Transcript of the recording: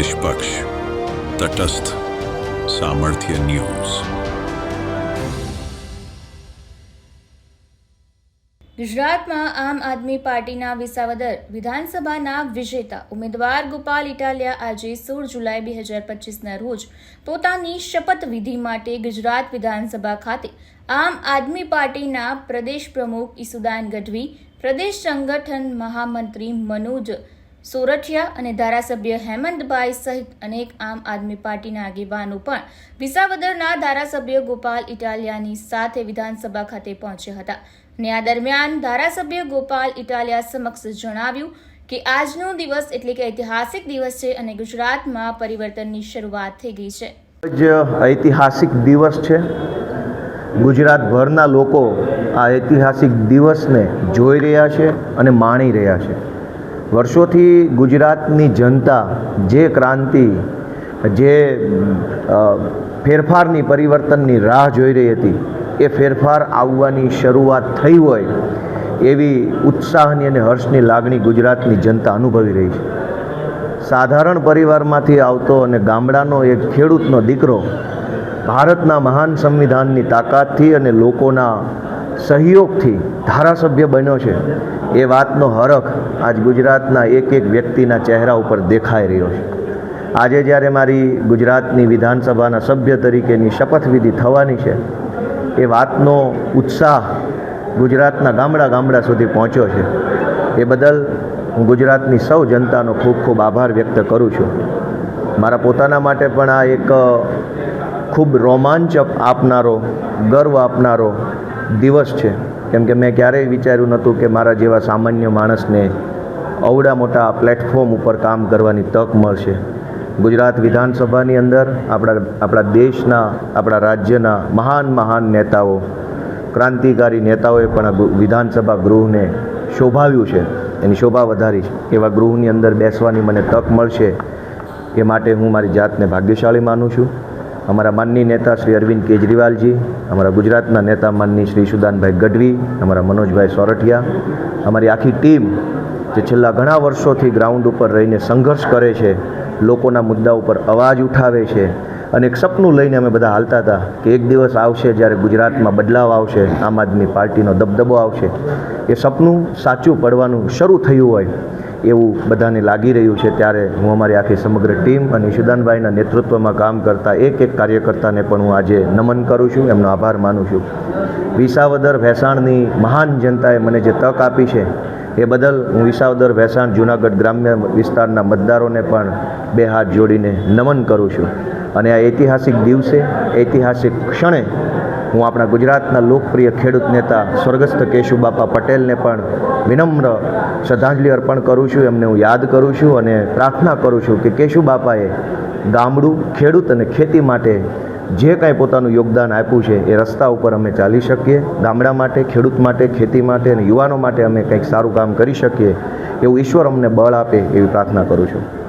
નિષ્પક્ષ તટસ્થ સામર્થ્ય ન્યૂઝ. ગુજરાતમાં આમ આદમી પાર્ટીના વિસાવદર વિધાનસભાના વિજેતા ઉમેદવાર ગોપાલ ઇટાલિયા આજે સોળ જુલાઈ બે હજાર પચીસના રોજ પોતાની શપથવિધિ માટે ગુજરાત વિધાનસભા ખાતે આમ આદમી પાર્ટીના પ્રદેશ પ્રમુખ ઈસુદાન ગઢવી, પ્રદેશ સંગઠન મહામંત્રી મનોજ સોરઠિયા અને ધારાસભ્ય હેમંતભાઈ સહિત અનેક આમ આદમી પાર્ટીના આગેવાનો પણ વિસાવદરના ધારાસભ્ય ગોપાલ ઇટાલિયાની સાથે વિધાનસભા ખાતે પહોંચ્યા હતા. અને આ દરમિયાન ધારાસભ્ય ગોપાલ ઇટાલિયા સમક્ષ જણાવ્યું કે આજનો દિવસ એટલે કે ઐતિહાસિક દિવસ છે અને ગુજરાતમાં પરિવર્તનની શરૂઆત થઈ ગઈ છે. જ ઐતિહાસિક દિવસ છે. ગુજરાતભરના લોકો આ ઐતિહાસિક દિવસને જોઈ રહ્યા છે અને માણી રહ્યા છે. વર્ષોથી ગુજરાતની જનતા જે ક્રાંતિ, જે ફેરફારની પરિવર્તનની રાહ જોઈ રહી હતી, એ ફેરફાર આવવાની શરૂઆત થઈ હોય એવી ઉત્સાહની અને હર્ષની લાગણી ગુજરાતની જનતા અનુભવી રહી છે. સાધારણ પરિવારમાંથી આવતો અને ગામડાનો એક ખેડૂતનો દીકરો ભારતના મહાન સંવિધાનની તાકાતથી અને લોકોના સહયોગથી ધારાસભ્ય બન્યો છે. એ વાતનો હરખ આજ ગુજરાતના એક એક વ્યક્તિના ચહેરા ઉપર દેખાઈ રહ્યો છે. આજે જ્યારે મારી ગુજરાતની વિધાનસભાના સભ્ય તરીકેની શપથવિધિ થવાની છે, એ વાતનો ઉત્સાહ ગુજરાતના ગામડા ગામડા સુધી પહોંચ્યો છે. એ બદલ હું ગુજરાતની સૌ જનતાનો ખૂબ ખૂબ આભાર વ્યક્ત કરું છું. મારા પોતાના માટે પણ આ એક ખૂબ રોમાંચક આપનારો, ગર્વ આપનારો દિવસ છે. કેમ કે મેં ક્યારેય વિચાર્યું નહોતું કે મારા જેવા સામાન્ય માણસને અવડા મોટા પ્લેટફોર્મ ઉપર કામ કરવાની તક મળશે. ગુજરાત વિધાનસભાની અંદર આપણા આપણા દેશના, આપણા રાજ્યના મહાન મહાન નેતાઓ, ક્રાંતિકારી નેતાઓએ પણ વિધાનસભા ગૃહને શોભાવ્યું છે. એની શોભા વધારી છે. એવા ગૃહની અંદર બેસવાની મને તક મળશે એ માટે હું મારી જાતને ભાગ્યશાળી માનું છું. અમારા માનની નેતા શ્રી અરવિંદ કેજરીવાલજી, અમારા ગુજરાતના નેતા માનની શ્રી સુદાનભાઈ ગઢવી, અમારા મનોજભાઈ સોરઠિયા, અમારી આખી ટીમ જે છેલ્લા ઘણા વર્ષોથી ગ્રાઉન્ડ ઉપર રહીને સંઘર્ષ કરે છે, લોકોના મુદ્દા ઉપર અવાજ ઉઠાવે છે અને એક સપનું લઈને અમે બધા હાલતા હતા કે એક દિવસ આવશે જ્યારે ગુજરાતમાં બદલાવ આવશે, આમ આદમી પાર્ટીનો દબદબો આવશે. એ સપનું સાચું પડવાનું શરૂ થયું હોય. એવું બધાને લાગી રહ્યું છે ત્યારે હું અમારી આખી સમગ્ર ટીમ અને ઈશુદાનભાઈના નેતૃત્વમાં કામ કરતા એક એક કાર્યકર્તાને પણ હું આજે નમન કરું છું, એમનો આભાર માનું છું. વિસાવદર ભેસાણની મહાન જનતાએ મને જે તક આપી છે, એ બદલ હું વિસાવદર ભેસાણ જૂનાગઢ ગ્રામ્ય વિસ્તારના મતદારોને પણ બે હાથ જોડીને નમન કરું છું. અને આ ઐતિહાસિક દિવસે, ઐતિહાસિક ક્ષણે હું આપણા ગુજરાતના લોકપ્રિય ખેડૂત નેતા સ્વર્ગસ્થ કેશુબાપા પટેલને પણ વિનમ્ર શ્રદ્ધાંજલિ અર્પણ કરું છું. એમને હું યાદ કરું છું અને પ્રાર્થના કરું છું કે કેશુબાપાએ ગામડું, ખેડૂત અને ખેતી માટે જે કાંઈ પોતાનું યોગદાન આપ્યું છે એ રસ્તા ઉપર અમે ચાલી શકીએ. ગામડા માટે, ખેડૂત માટે, ખેતી માટે અને યુવાનો માટે અમે કંઈક સારું કામ કરી શકીએ. એવું ઈશ્વર અમને બળ આપે એવી પ્રાર્થના કરું છું.